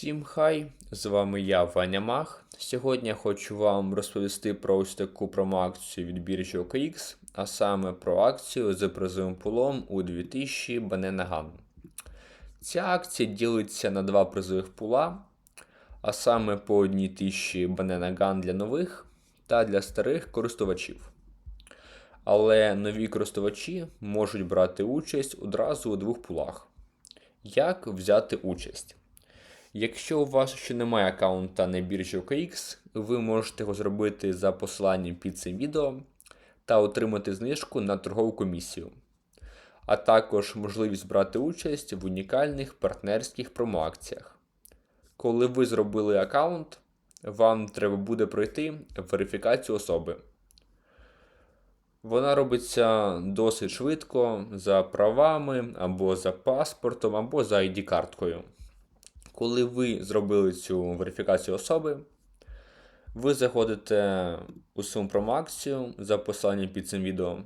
Всім хай! З вами я, Ваня Мах. Сьогодні я хочу вам розповісти про ось таку промоакцію від біржі OKX, а саме про акцію з призовим пулом у 2000 Banana Gun. Ця акція ділиться на два призових пула, а саме по одній тисячі Banana Gun для нових та для старих користувачів. Але нові користувачі можуть брати участь одразу у двох пулах. Як взяти участь? Якщо у вас ще немає аккаунта на біржі OKX, ви можете його зробити за посиланням під цим відео та отримати знижку на торгову комісію, а також можливість брати участь в унікальних партнерських промоакціях. Коли ви зробили аккаунт, вам треба буде пройти верифікацію особи. Вона робиться досить швидко за правами, або за паспортом, або за ID-карткою. Коли ви зробили цю верифікацію особи, ви заходите у свою промоакцію за посиланням під цим відео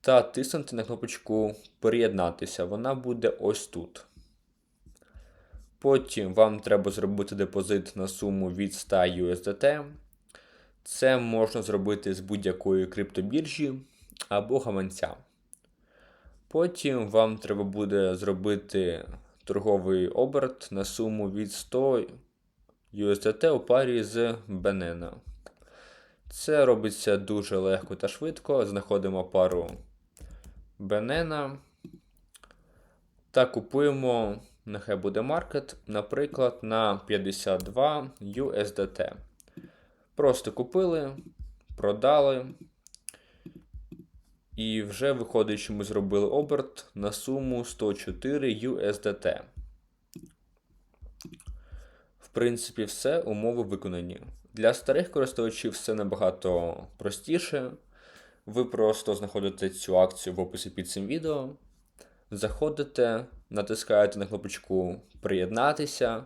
та тиснете на кнопочку Приєднатися. Вона буде ось тут. Потім вам треба зробити депозит на суму від 100 USDT. Це можна зробити з будь-якої криптобіржі або гаманця. Потім вам треба буде зробити торговий оберт на суму від 100 USDT у парі з Banana. Це робиться дуже легко та швидко. Знаходимо пару Banana та купуємо, нехай буде маркет, наприклад, на 52 USDT. Просто купили, продали. І вже виходить, що ми зробили оберт на суму 104 USDT. В принципі, все, умови виконані. Для старих користувачів все набагато простіше. Ви просто знаходите цю акцію в описі під цим відео. Заходите, натискаєте на кнопочку Приєднатися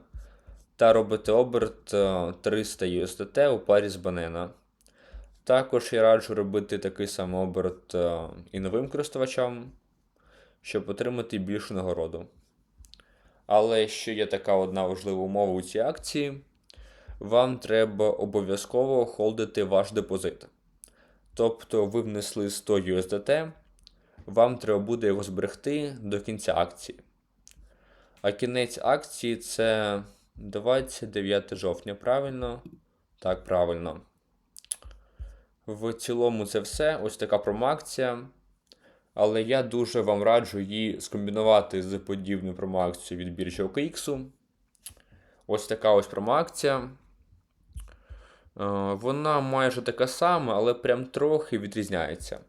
та робите оберт е, 300 USDT у парі з банена. Також я раджу робити такий самий оберт е, і новим користувачам, щоб отримати більшу нагороду. Але ще є така одна важлива умова у цій акції: вам треба обов'язково холдити ваш депозит. Тобто ви внесли 100 USDT, вам треба буде його зберегти до кінця акції. А кінець акції це 29 жовтня, правильно? Так, правильно. В цілому це все. Ось така промоакція. Але я дуже вам раджу її скомбінувати з подібною промоакцією від біржі OKX. Ось така ось промоакція. Е, Вона майже така сама, але прям трохи відрізняється.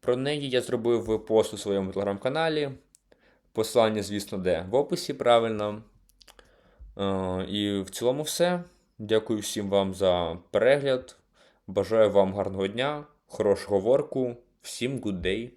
Про неї я зробив пост у своєму телеграм-каналі. Посилання, звісно, де в описі правильно. Е, І в цілому все. Дякую всім вам за перегляд. Бажаю вам гарного дня, хорошого ворку, всім good day.